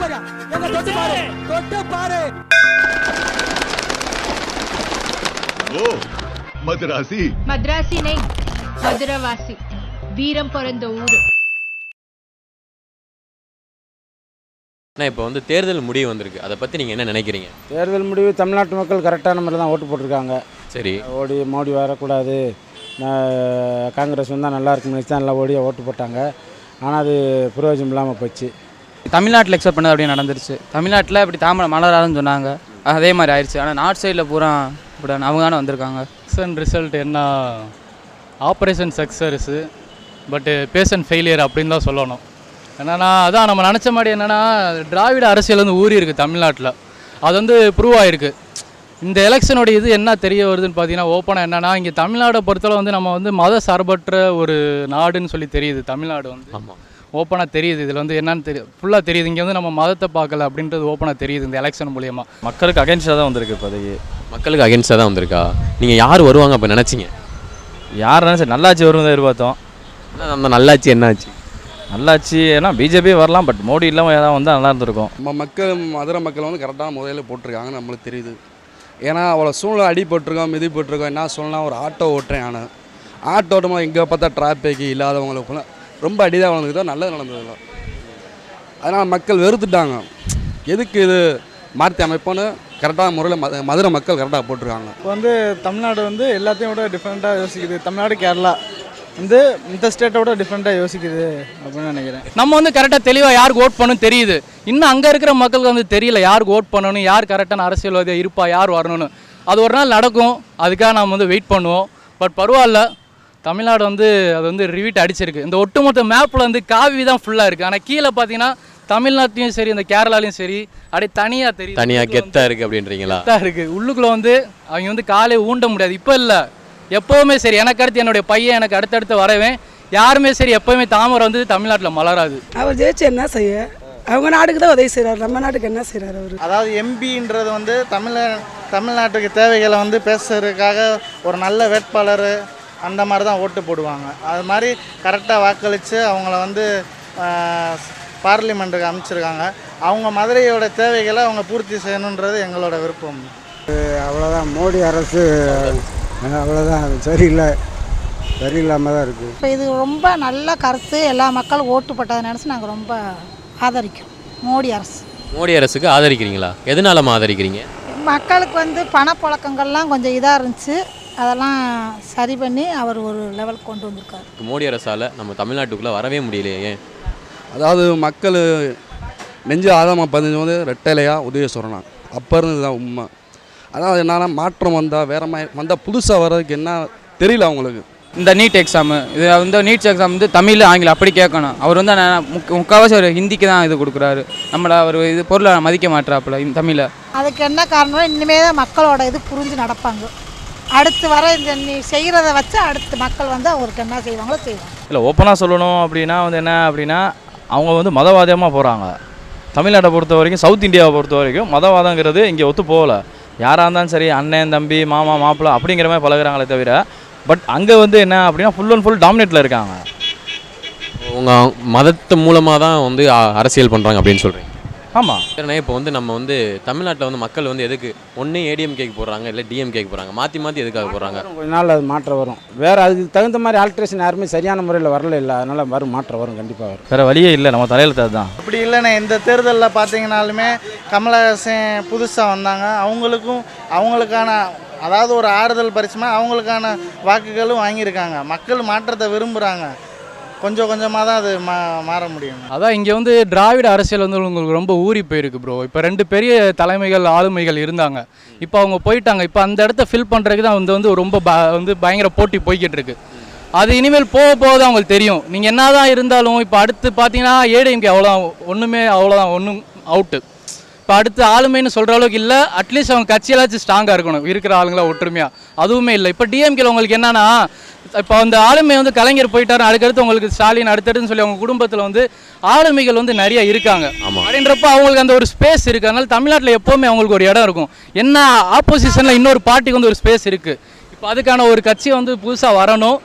பாரு. மதுராசி. நை மதுரவாசி. வீரம் பிறந்த ஊரு. இப்போ வந்து தேர்தல் முடிவு வந்திருக்கு. அதை பற்றி நீங்கள் என்ன நினைக்கிறீங்க? தேர்தல் முடிவு தமிழ்நாட்டு மக்கள் கரெக்டான முறையில் தான் ஓட்டு போட்டிருக்காங்க. சரி. ஓடி மோடி வரக்கூடாது. காங்கிரஸ் வந்தால் நல்லா இருக்கும்னு தான் நல்லா ஓடியாக ஓட்டு போட்டாங்க. ஆனால் அது பிரயோஜனம் இல்லாமல் போச்சு. தமிழ்நாட்டில் எக்ஸப்ட் பண்ணது அப்படியே நடந்துருச்சு. தமிழ்நாட்டில் இப்படி தாமரை மலராதுன்னு சொன்னாங்க. அதே மாதிரி ஆயிடுச்சு ஆனால் நார்த் சைடில் பூரா இப்படி அவங்க தானே வந்திருக்காங்க. எலெக்ஷன் ரிசல்ட் என்ன? Operation success but patient failure அப்படின்னு தான் சொல்லணும். என்னன்னா அதான் நம்ம நினச்ச மாதிரி என்னென்னா திராவிட அரசியல் வந்து ஊறி இருக்குது தமிழ்நாட்டில். அது வந்து ப்ரூவ் ஆகிருக்கு இந்த எலெக்ஷனோட இது என்ன தெரிய வருதுன்னு பார்த்தீங்கன்னா ஓப்பனாக என்னென்னா இங்கே தமிழ்நாடை பொறுத்தளவு வந்து நம்ம வந்து மத சார்பற்ற ஒரு நாடுன்னு சொல்லி தெரியுது தமிழ்நாடு வந்து. ஆமாம் ஓப்பனாக தெரியுது. இதில் வந்து என்னன்னு தெரியும் ஃபுல்லாக தெரியுது. இங்கே வந்து நம்ம மதத்தை பார்க்கல அப்படின்றது ஓப்பனாக தெரியுது இந்த எலெக்ஷன் மூலியமாக மக்களுக்கு அகைன்ஸ்டாக தான் வந்திருக்கு இப்போதைக்கு மக்களுக்கு அகேன்ஸ்டாக தான் வந்திருக்கா? நீங்கள் யார் வருவாங்க அப்போ நினச்சிங்க? யார் நினச்சி நல்லாட்சி வரும் தான் எதிர்பார்த்தோம் அந்த நல்லாச்சு என்னாச்சு? நல்லாட்சி ஏன்னா பிஜேபி வரலாம் பட் மோடி இல்லாமல் ஏதாவது வந்தால் நல்லா இருந்திருக்கும். நம்ம மக்கள் மதுரை மக்கள் வந்து கரெக்டான முறையில் போட்டிருக்காங்கன்னு நம்மளுக்கு தெரியுது. ஏன்னா அவ்வளோ சூழ்நிலை அடி போட்டிருக்கோம் மிதி போட்டிருக்கோம் என்ன சொல்லலாம் ஒரு ஆட்டோ ஓட்டுறேன் நான். ஆட்டோ ஓட்டும் எங்கே பார்த்தா டிராஃபிக் இல்லாதவங்களுக்கு ரொம்ப அடிதான் வளர்ந்துக்குதோ நல்லது நடந்ததில்ல அதனால் மக்கள் வெறுத்துட்டாங்க. எதுக்கு இது மாற்றி அமைப்போன்னு கரெக்டான முறையில் மத மதுரை மக்கள் கரெக்டாக போட்டிருக்காங்க. இப்போ வந்து தமிழ்நாடு வந்து எல்லாத்தையும் விட டிஃப்ரெண்ட்டாக யோசிக்குது. தமிழ்நாடு கேரளா வந்து இந்த ஸ்டேட்டை விட டிஃப்ரெண்ட்டாக யோசிக்குது அப்படின்னு நினைக்கிறேன். நம்ம வந்து கரெக்டாக தெளிவாக யாருக்கு ஓட் பண்ணணும் தெரியுது. இன்னும் அங்கே இருக்கிற மக்களுக்கு வந்து தெரியல யாருக்கு ஓட் பண்ணணும் யார் கரெக்டான அரசியல்வாதியாக இருப்பா யார் வரணும்னு. அது ஒரு நாள் நடக்கும். அதுக்காக நம்ம வந்து வெயிட் பண்ணுவோம். பட் பரவாயில்ல தமிழ்நாடு வந்து அது வந்து ரிவீட் அடிச்சிருக்கு. இந்த ஒட்டுமொத்த மேப்பில் வந்து காவி தான் ஃபுல்லாக இருக்குது ஆனால் கீழே பார்த்தீங்கன்னா தமிழ்நாட்டிலையும் சரி இந்த கேரளாலையும் சரி அப்படியே தனியாக தெரியும் தனியாக கெத்தாக இருக்குது அப்படின்றீங்களா? கரெக்டாக இருக்குது உள்ளுக்குள்ளே வந்து அவங்க வந்து காலை ஊண்ட முடியாது. இப்போ இல்லை. எப்போவுமே சரி. எனக்கு அடுத்து என்னுடைய பையன் எனக்கு அடுத்தடுத்து வரவேன் யாருமே சரி எப்போவுமே தாமரை வந்து தமிழ்நாட்டில் மலராது. அவர் ஜெயிச்சு என்ன செய்ய? அவங்க நாட்டுக்கு தான் உதவி செய்கிறார் நம்ம நாட்டுக்கு என்ன செய்கிறார் அவர்? அதாவது எம்பின்றது வந்து தமிழ தமிழ்நாட்டுக்கு தேவைகளை வந்து பேசுறதுக்காக ஒரு நல்ல வேட்பாளர் அந்த மாதிரி தான் ஓட்டு போடுவாங்க. அது மாதிரி கரெக்டாக வாக்களித்து அவங்கள வந்து பார்லிமெண்ட்டுக்கு அமைச்சிருக்காங்க அவங்க மதுரையோட தேவைகளை அவங்க பூர்த்தி செய்யணுன்றது எங்களோட விருப்பம். அவ்வளோதான் மோடி அரசு அவ்வளோதான் சரியில்லை. சரியில்லாமல் தான் இருக்குது இப்போ இது ரொம்ப நல்ல கருத்து. எல்லா மக்களும் ஓட்டு போட்டதை நினச்சி நாங்கள் ரொம்ப ஆதரிக்கிறோம். மோடி அரசு. மோடி அரசுக்கு ஆதரிக்கிறீங்களா? எதனாலமா ஆதரிக்கிறீங்க மக்களுக்கு வந்து பணப்புழக்கங்கள்லாம் கொஞ்சம் இதாக இருந்துச்சு. அதெல்லாம் சரி பண்ணி அவர் ஒரு லெவலுக்கு கொண்டு வந்திருக்காரு. மோடி அரசால் நம்ம தமிழ்நாட்டுக்குள்ளே வரவே முடியலையே ஏன்? அதாவது மக்கள் நெஞ்சு ஆதாம பதினஞ்சு வந்து ரெட்டைலையாக உதவி சொல்லலாம் அப்போ இருந்தது தான் உண்மை அதாவது என்னன்னா மாற்றம் வந்தால் வேற மாதிரி வந்தால் புதுசாக வர்றதுக்கு என்ன தெரியல அவங்களுக்கு. இந்த நீட் எக்ஸாமு இது வந்து நீட் எக்ஸாம் வந்து தமிழ் ஆங்கிலம் அப்படி கேட்கணும். அவர் வந்து நான் முக்க முக்கால்வாசி ஒரு ஹிந்திக்கு தான் இது கொடுக்குறாரு. நம்மளை அவர் இது பொருளை மதிக்க மாட்டாப்புல இந்த தமிழை. அதுக்கு என்ன காரணம் இனிமே தான் மக்களோட இது புரிஞ்சு நடப்பாங்க. அடுத்து வர இந்த நீ செய்கிறத வச்சு அடுத்து மக்கள் வந்து அவருக்கு என்ன செய்வாங்களோ செய்வாங்க. இல்லை ஓப்பனாக சொல்லணும் அப்படின்னா வந்து என்ன அப்படின்னா அவங்க வந்து மதவாதமாக போகிறாங்க தமிழ்நாட்டை பொறுத்த வரைக்கும் சவுத் இந்தியாவை பொறுத்த வரைக்கும் மதவாதங்கிறது இங்கே ஒத்து போகல. யாராக இருந்தாலும் சரி அண்ணன் தம்பி மாமா மாப்பிள்ளை அப்படிங்கிற மாதிரி பழகுறாங்களே தவிர பட் அங்கே வந்து என்ன அப்படின்னா ஃபுல் அண்ட் ஃபுல் டாமினேட்டில் இருக்காங்க. உங்கள் மதத்து மூலமாக தான் வந்து அரசியல் பண்ணுறாங்க அப்படின்னு சொல்கிறீங்க ஆமாம் சரிண்ணே இப்போ வந்து நம்ம வந்து தமிழ்நாட்டில் வந்து மக்கள் வந்து எதுக்கு ஒன்று ஏடிஎம் கேக்கு போடுறாங்க இல்லை டிஎம் கேக்கு போடுறாங்க மாற்றி மாற்றி எதுக்காக போடுறாங்க? கொஞ்ச நாள் அது மாற்றம் வரும். வேறு அதுக்கு தகுந்த மாதிரி ஆல்ட்ரேஷன் யாருமே சரியான முறையில் வரல இல்லை அதனால் வரும் மாற்றம் வரும் கண்டிப்பாக வரும். வேறு வழியே இல்லை நம்ம தலையில் தான் அப்படி இல்லைண்ணே இந்த தேர்தலில் பார்த்தீங்கனாலுமே கமலஹாசன் புதுசாக வந்தாங்க. அவங்களுக்கும் அவங்களுக்கான அதாவது ஒரு ஆறுதல் பரிசுமா அவங்களுக்கான வாக்குகளும் வாங்கியிருக்காங்க. மக்கள் மாற்றத்தை விரும்புகிறாங்க கொஞ்சம் கொஞ்சமாக தான் அது மா மாற முடியும். அதான் இங்கே வந்து திராவிட அரசியல் வந்து உங்களுக்கு ரொம்ப ஊறி போயிருக்கு ப்ரோ இப்போ ரெண்டு பெரிய தலைமைகள் ஆளுமைகள் இருந்தாங்க. இப்போ அவங்க போயிட்டாங்க. இப்போ அந்த இடத்த ஃபில் பண்ணுறதுக்கு தான் வந்து வந்து ரொம்ப ப வந்து பயங்கர போட்டி போய்கிட்டு இருக்கு அது இனிமேல் போக போக தான் தெரியும். நீங்கள் என்ன தான் இருந்தாலும் இப்போ அடுத்து பார்த்தீங்கன்னா ஏடிஎம்கே அவ்வளோ ஒன்றுமே அவ்வளோதான் ஒன்றும் அவுட்டு இப்போ அடுத்து ஆளுமைன்னு சொல்கிற அளவுக்கு இல்லை. அட்லீஸ்ட் அவங்க கட்சியெல்லாச்சும் ஸ்ட்ராங்காக இருக்கணும். இருக்கிற ஆளுங்களா ஒற்றுமையாக அதுவுமே இல்லை. இப்போ டிஎம்கேல உங்களுக்கு என்னன்னா இப்போ அந்த ஆளுமை வந்து கலைஞர் போயிட்டாரு அதுக்கடுத்து உங்களுக்கு ஸ்டாலின் அடுத்தடுத்துன்னு சொல்லி அவங்க குடும்பத்தில் வந்து ஆளுமைகள் வந்து நிறைய இருக்காங்க. அப்படின்றப்ப அவங்களுக்கு அந்த ஒரு ஸ்பேஸ் இருக்குது அதனால தமிழ்நாட்டில் எப்போவுமே அவங்களுக்கு ஒரு இடம் இருக்கும். என்ன ஆப்போசிஷனில் இன்னொரு பார்ட்டிக்கு வந்து ஒரு ஸ்பேஸ் இருக்குது இப்போ அதுக்கான ஒரு கட்சி வந்து புதுசாக வரணும்.